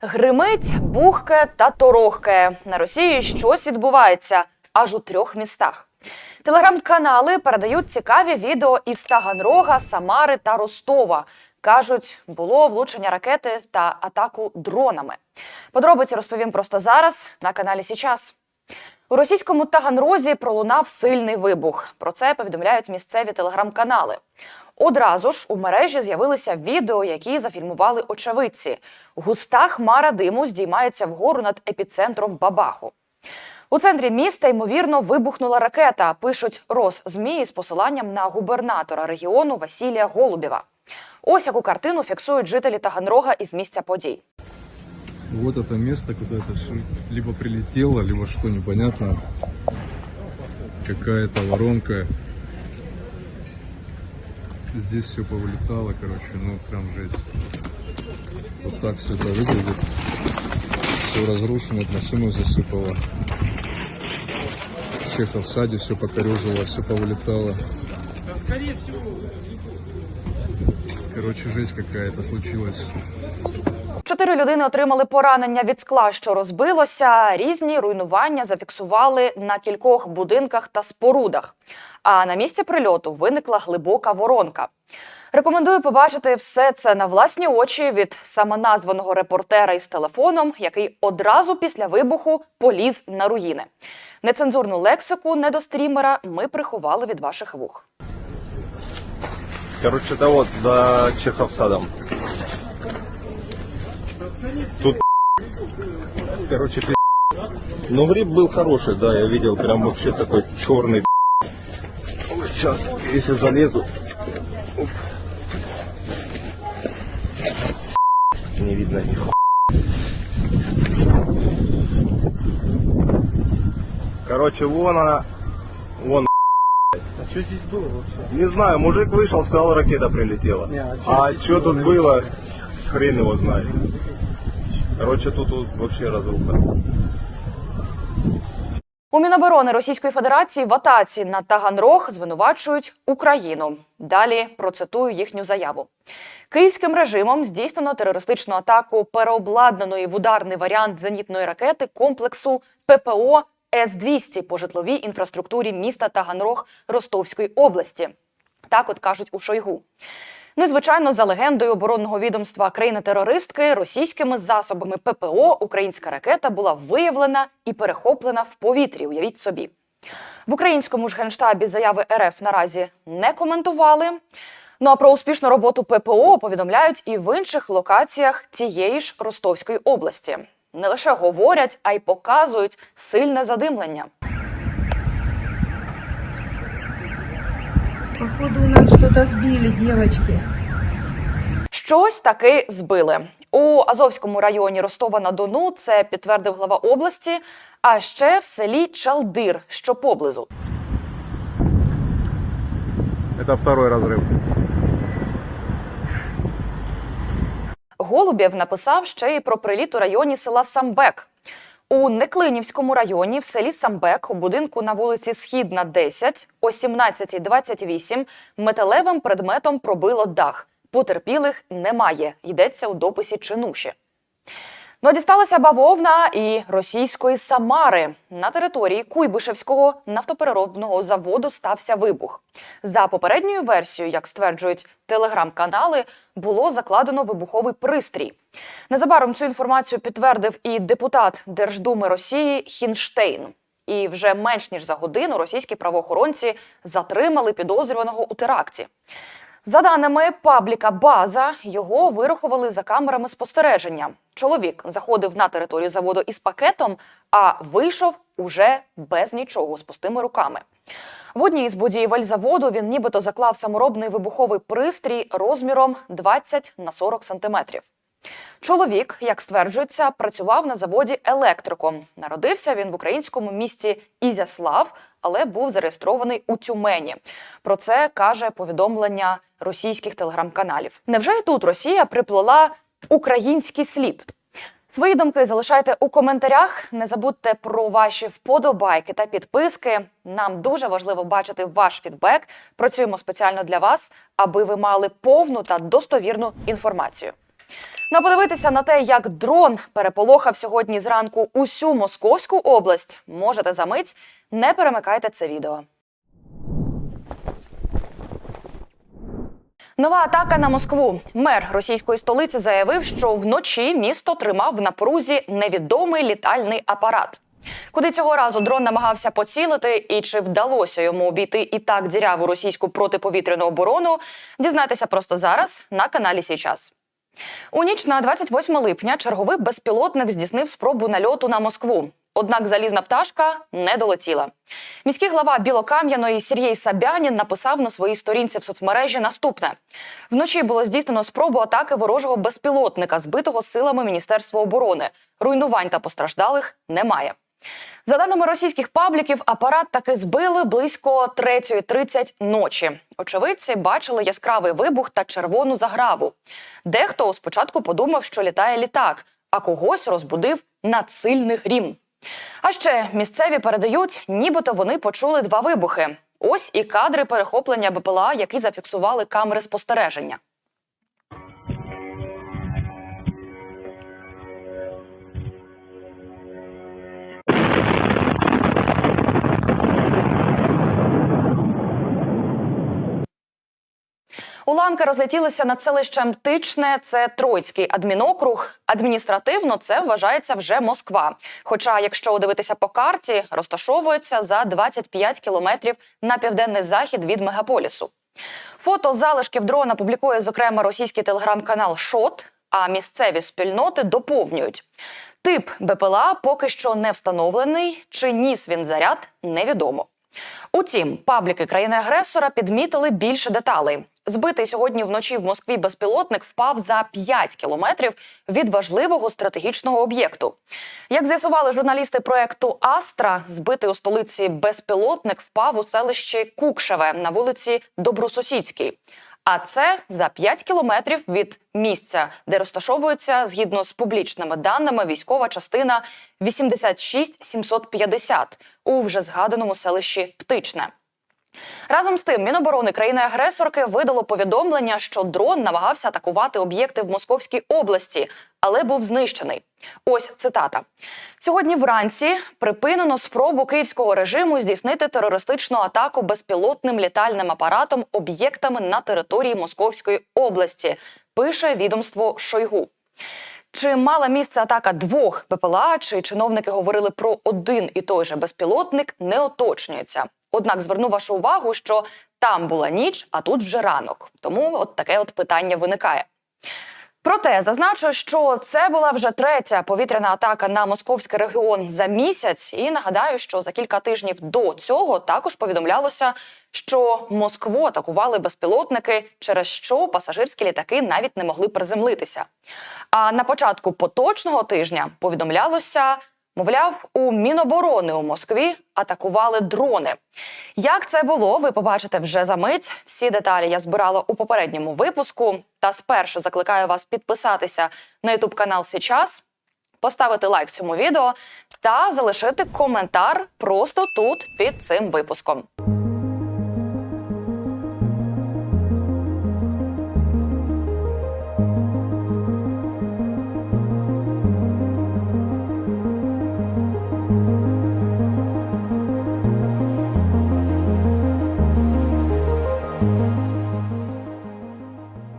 Гримить, бухкає та торохкає. На Росії щось відбувається аж у трьох містах. Телеграм-канали передають цікаві відео із Таганрога, Самари та Ростова. Кажуть, було влучення ракети та атаку дронами. Подробиці розповім просто зараз на каналі Січас. У російському Таганрозі пролунав сильний вибух. Про це повідомляють місцеві телеграм-канали. Одразу ж у мережі з'явилися відео, які зафільмували очевидці. Густа хмара диму здіймається вгору над епіцентром Бабаху. У центрі міста ймовірно вибухнула ракета. Пишуть Росзмі з посиланням на губернатора регіону Василія Голубєва. Ось яку картину фіксують жителі Таганрога із місця подій. Вот это место, куда это либо прилетело, либо что непонятно. Какая-то воронка. Здесь все повылетало, короче, ну прям жесть. Вот так все это выглядит. Все разрушено, машину засыпало. Чехов в саде все покорежило, все повылетало. Короче, жесть какая-то случилась. Чотири людини отримали поранення від скла, що розбилося. Різні руйнування зафіксували на кількох будинках та спорудах. А на місці прильоту виникла глибока воронка. Рекомендую побачити все це на власні очі від самоназваного репортера із телефоном, який одразу після вибуху поліз на руїни. Нецензурну лексику недострімера ми приховали від ваших вух. Короче, это вот за Чеховсадом. Тут, короче, пи***. Ну, гриб был хороший, да, я видел, прям вообще такой черный. Сейчас, если залезу. Не видно ни. Короче, вон она, вон А что здесь было вообще? Не знаю, мужик вышел, сказал, ракета прилетела. Не, а чё а что тут было? Хрен его знает. Короче, тут, вообще разруха. У Міноборони Російської Федерації в атаці на Таганрог звинувачують Україну. Далі процитую їхню заяву. Київським режимом здійснено терористичну атаку переобладнаної в ударний варіант зенітної ракети комплексу ППО С-200 по житловій інфраструктурі міста Таганрог Ростовської області. Так от кажуть у Шойгу. Ну і звичайно, за легендою оборонного відомства країни-терористки російськими засобами ППО українська ракета була виявлена і перехоплена в повітрі. Уявіть собі. В українському ж генштабі заяви РФ наразі не коментували. Ну а про успішну роботу ППО повідомляють і в інших локаціях цієї ж Ростовської області. Не лише говорять, а й показують сильне задимлення. Походу у нас что-то сбили, девочки. Щось таки збили у Азовському районі Ростова на Дону. Це підтвердив глава області. А ще в селі Чалдир, що поблизу. Это второй разрыв. Голубєв написав ще й про приліт у районі села Самбек. У Неклинівському районі в селі Самбек у будинку на вулиці Східна, 10, о 17.28 металевим предметом пробило дах. Потерпілих немає. Йдеться у дописі Чинуші. Ну, дісталася бавовна і російської Самари. На території Куйбишевського нафтопереробного заводу стався вибух. За попередньою версією, як стверджують телеграм-канали, було закладено вибуховий пристрій. Незабаром цю інформацію підтвердив і депутат Держдуми Росії Хінштейн. І вже менш ніж за годину російські правоохоронці затримали підозрюваного у теракті. За даними пабліка База, його вирахували за камерами спостереження. Чоловік заходив на територію заводу із пакетом, а вийшов уже без нічого з пустими руками. В одній із будівель заводу він нібито заклав саморобний вибуховий пристрій розміром 20 на 40 сантиметрів. Чоловік, як стверджується, працював на заводі електриком. Народився він в українському місті Ізяслав, але був зареєстрований у Тюмені. Про це каже повідомлення російських телеграм-каналів. Невже і тут Росія приплела український слід? Свої думки залишайте у коментарях. Не забудьте про ваші вподобайки та підписки. Нам дуже важливо бачити ваш фідбек. Працюємо спеціально для вас, аби ви мали повну та достовірну інформацію. Ну, подивитися на те, як дрон переполохав сьогодні зранку усю Московську область, можете за мить. Не перемикайте це відео. Нова атака на Москву. Мер російської столиці заявив, що вночі місто тримав в напрузі невідомий літальний апарат. Куди цього разу дрон намагався поцілити, і чи вдалося йому обійти і так діряву російську протиповітряну оборону, дізнайтеся просто зараз на каналі Січас. У ніч на 28 липня черговий безпілотник здійснив спробу нальоту на Москву. Однак залізна пташка не долетіла. Міський глава Білокам'яної Сергій Сабянін написав на своїй сторінці в соцмережі наступне: вночі було здійснено спробу атаки ворожого безпілотника, збитого силами Міністерства оборони. Руйнувань та постраждалих немає. За даними російських пабліків, апарат таки збили близько 3.30 ночі. Очевидці бачили яскравий вибух та червону заграву. Дехто спочатку подумав, що літає літак, а когось розбудив надсильний грім. А ще місцеві передають, нібито вони почули два вибухи. Ось і кадри перехоплення БПЛА, які зафіксували камери спостереження. Уламки розлетілися над селищем Тичне. Це Троїцький адмінокруг. Адміністративно це вважається вже Москва. Хоча, якщо дивитися по карті, розташовується за 25 кілометрів на південний захід від мегаполісу. Фото залишків дрона публікує зокрема російський телеграм-канал Шот. А місцеві спільноти доповнюють. Тип БПЛА поки що не встановлений, чи ніс він заряд невідомо. Утім, пабліки країни-агресора підмітили більше деталей. Збитий сьогодні вночі в Москві безпілотник впав за 5 кілометрів від важливого стратегічного об'єкту. Як з'ясували журналісти проекту Астра, збитий у столиці безпілотник впав у селищі Кукшеве на вулиці Добросусідській. А це за 5 кілометрів від місця, де розташовується згідно з публічними даними військова частина 86750 у вже згаданому селищі Птичне. Разом з тим, Міноборони країни-агресорки видало повідомлення, що дрон намагався атакувати об'єкти в Московській області, але був знищений. Ось цитата: сьогодні вранці припинено спробу київського режиму здійснити терористичну атаку безпілотним літальним апаратом об'єктами на території Московської області. Пише відомство Шойгу. Чи мала місце атака двох БПЛА, чи чиновники говорили про один і той же безпілотник, не уточнюється. Однак зверну вашу увагу, що там була ніч, а тут вже ранок. Тому от таке от питання виникає. Проте зазначу, що це була вже третя повітряна атака на московський регіон за місяць. І нагадаю, що за кілька тижнів до цього також повідомлялося, що Москву атакували безпілотники, через що пасажирські літаки навіть не могли приземлитися. А на початку поточного тижня повідомлялося. Мовляв, у Міноборони у Москві атакували дрони. Як це було, ви побачите вже за мить. Всі деталі я збирала у попередньому випуску. Та спершу закликаю вас підписатися на Ютуб канал Січас, поставити лайк цьому відео та залишити коментар просто тут під цим випуском.